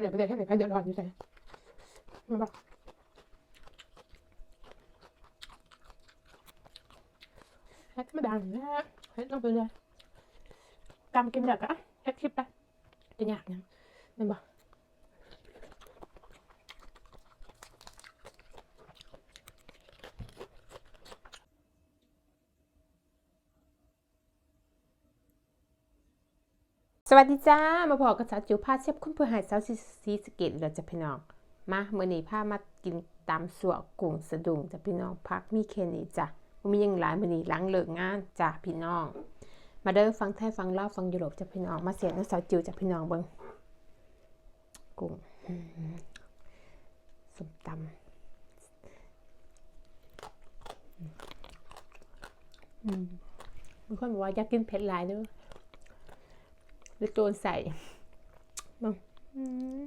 เหลือไปเลยแค่ไหนใครเดือดร้อนอยู่ใส่มาบอกเฮ็ดไม่ดังนะเฮ็ดลงไปเลยกำกินเด็กอะแค่คลิปไปจะยากยังนั่บอก สวัสดีจ้า มาพอกับสาวจิ๋วพาเชฟคุณเพื่อหายสาวซีซีสเกตเราจะพี่น้อง มาเมื่อนี้พามากินตามสัวกุ้งสะดุงจะพี่น้องพักมีแค่นี้จ้ะมียังหลายมื่อนี้ล้างเลิกงานจ้ะพี่น้อง มาเด้อฟังไทยฟังลาฟังยุโรปจะพี่น้องมาเสียน้ำสาวจิ๋วจะพี่น้องเบิ่งกุ้งสมตำอืมบางคนบอกว่าอยากกินเผ็ดหลายเด้อ หรือโจนใส่บังอืม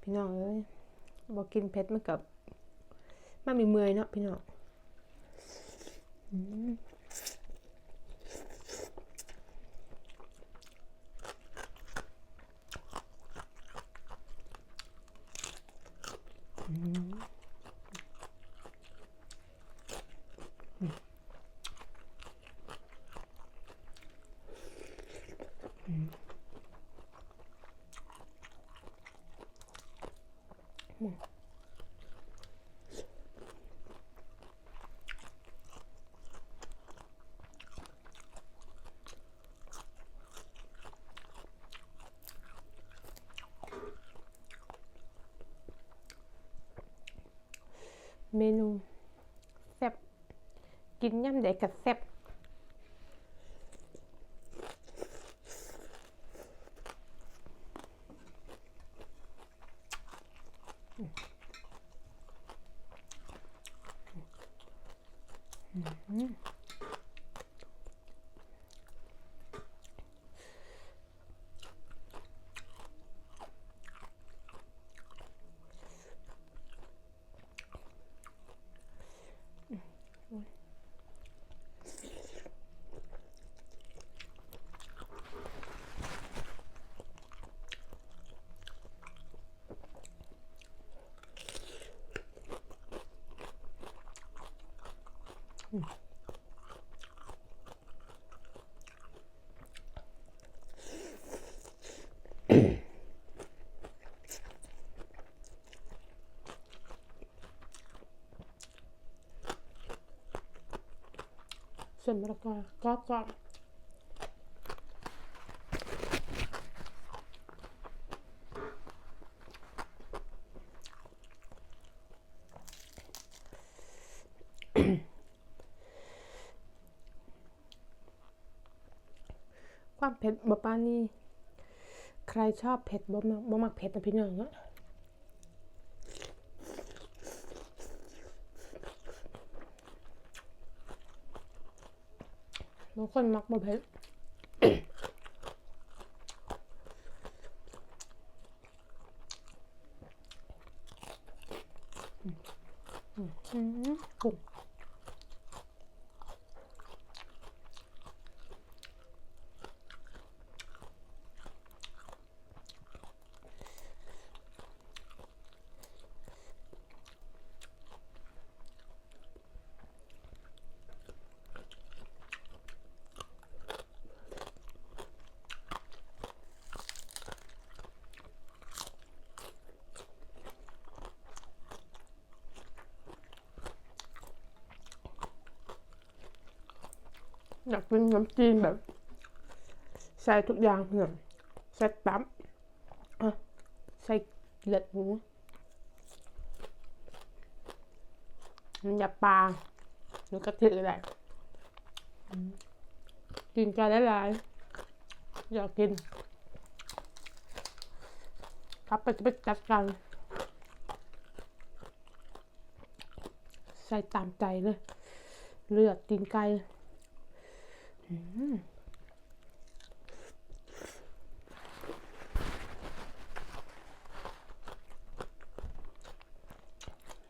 พี่น้องเอ้ยบอกกินเผ็ดมากับมันมีเมื่อยเนาะพี่น้องอืมอืม เมนูแซ่บกินย่ำเด็กกับแซ่บ ส่วนมะละกอกรอบกรอบความเผ็ดบะปานนี่ ใครชอบเผ็ดบ่มักบ่มักเผ็ดนะพี่น้องอะบางคนมักบ่เผ็ดอืมกุ้ อยากเป็นน้ำจีนแบบใส่ทุกอย่างเพื่อนใส่ปั๊มใส่เลือดหมูน้ำยาปลาหรือกระเทิอะไรกินกันได้หลายอยากกิน ครับไปจะไปจัดกันใส่ตามใจเลย เลือดตีนไก่ อืม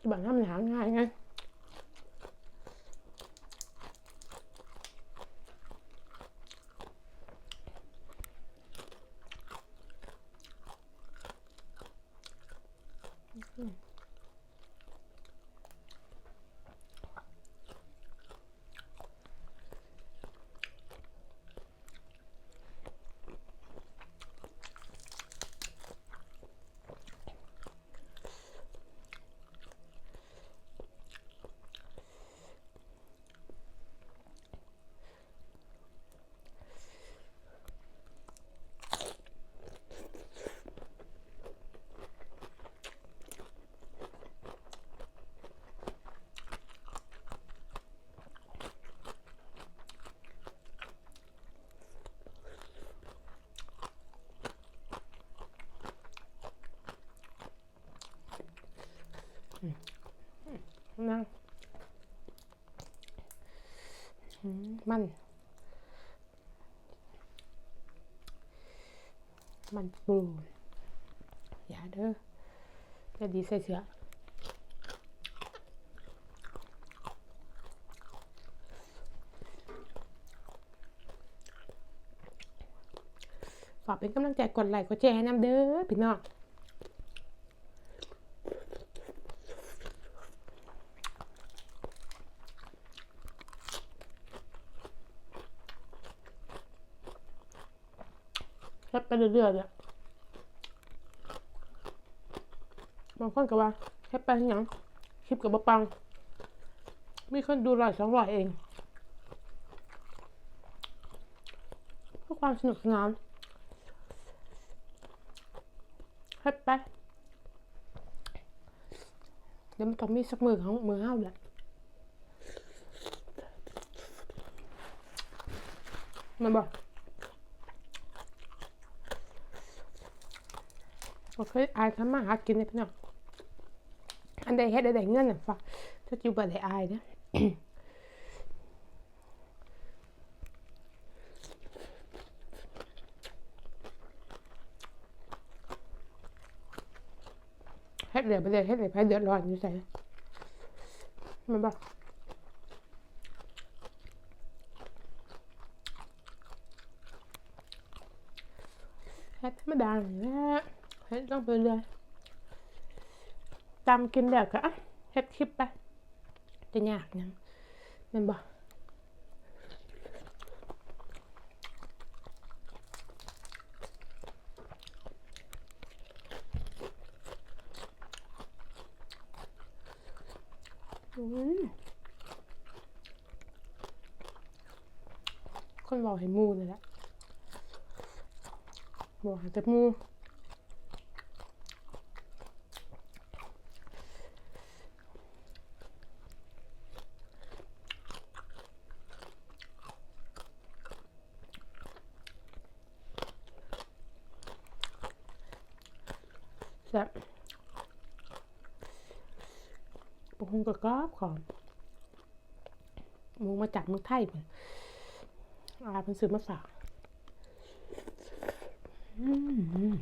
แบบนั้ นมันหาง่ายไงนะอืมมัน มันปูอย่าเด้อจะดีใส่เสือฝากเป็นกำลังใจกดไลค์กดแชร์ให้น้ำเด้อพี่น้อง เฮ็ดไปเรื่อยๆเนี่ยบางคนก็ว่าเฮ็ดไปเฮ็ดหยังคลิปกับบะปัง มีคนดูร้อยสองร้อยเองเพื่อความสนุกสนานเฮ็ดไปเดี๋ยวมันต้องมีสักมือของมือเฮาแหละมันบอก โอเคอายทำมาหากินเลยพี่น้องอันใดเฮ็ดอันใดเงินน่ะฝากถ้าอยู่บ่ได้อายเด้อเฮ็ดเดือไปเลยเฮ็ดเลยไผเดือดร้อนอยู่ใส่มันบ่เฮ็ดธรรมดาเนี่ย แหละเฮ็ดต้องไปเรื่อยตามกินแล้วก็เฮ็ดคลิปไปจะยากยังม่นบอืมคนบอกให้มูนี่แหละบอกให้แต่มู แซ่บ มุงกระกรอบขอมมุงมาจากเมืองไทยเพิ่นอาเป็นซื้อมาฝากอืม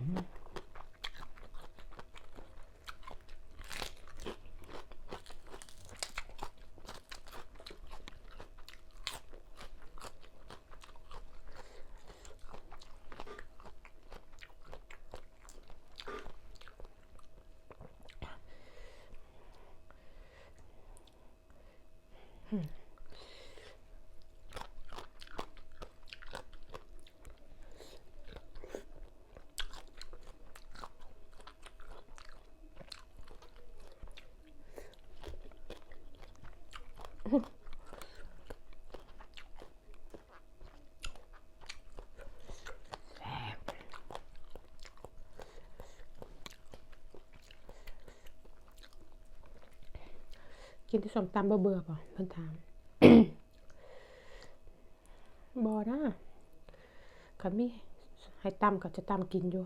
กินที่สมตำบ่เบื่อป่ะเพิ่นถามบ่นะก็มีให้ตำก็จะตำกินอยู่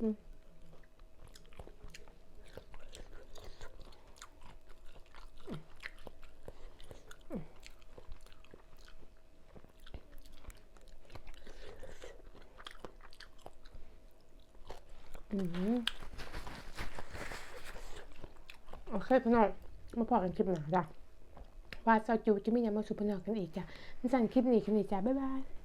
อืม โอเคพี่น้องมาพอกันคลิปหน้าจ้ะว่าเจ้าจูจะมีอยังมาสุพน้องกันอีกจ้ะนั่นสั่นคลิปนี้คลิปนี้จ้ะบ๊ายบาย